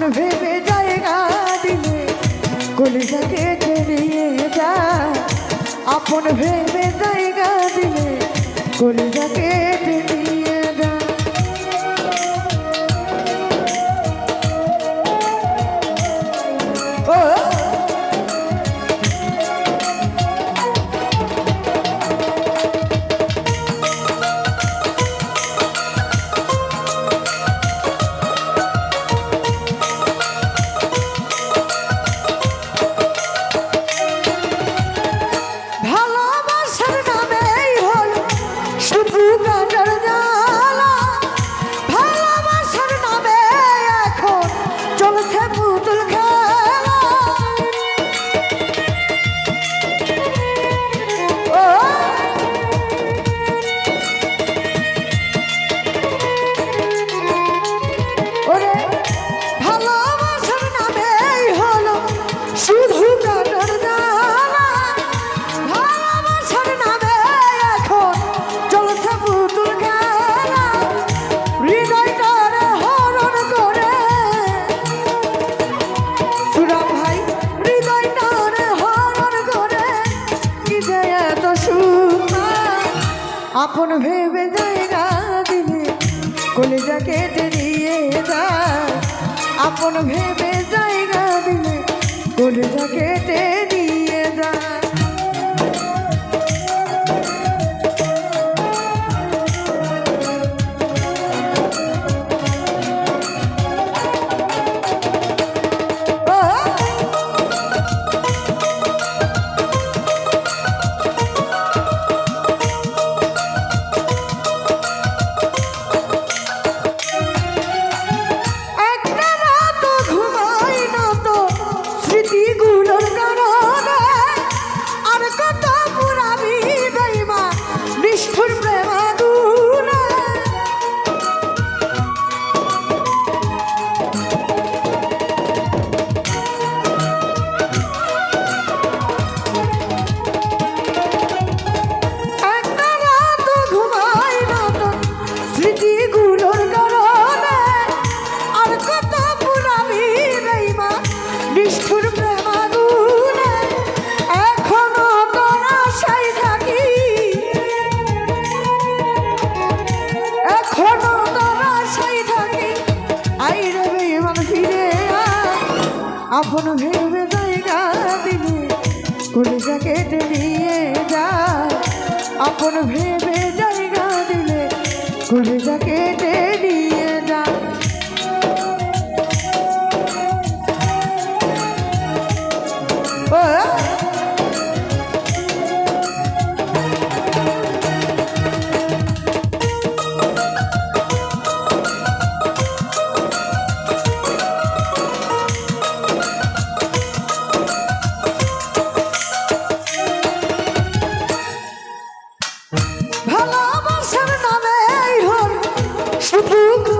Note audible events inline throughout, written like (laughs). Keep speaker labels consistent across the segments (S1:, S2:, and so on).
S1: মন ভেবে জায়গা দিলে কলিজাকে নিয়ে যা। আপন ভেবে জায়গা দিলে কলিজাকে আপন ভেবে যায় না দিলে কলেজা কেটে দিয়ে যায় আপন ভেবে যায় না কখনো ভেবে জায়গা দিলে কলিজা কেটে নিয়ে যায় আপন ভেবে জায়গা দিলে কলিজা কেটে শুধু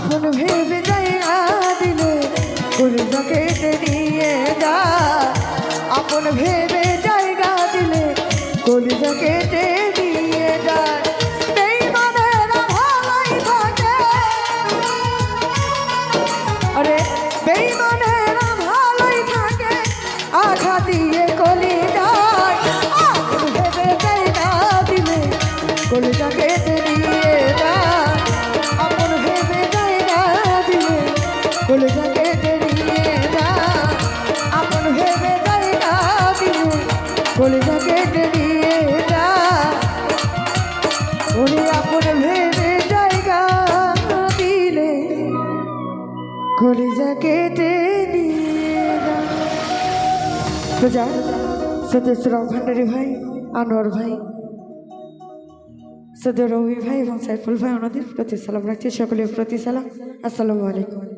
S1: আপন ভেবে জায়গা দিলে কলিজা নিয়ে যা। আপন ভেবে জায়গা দিলে কলিজা যাই সত্যেশ্বরাম ভান্ডারী ভাই, আনোয়ার ভাই সদর রবি ভাই এবং সাইফুল ভাই, ওনাদের প্রতি সালাম রাখছি। সকলের প্রতি সালাম। আসসালামু আলাইকুম। (laughs)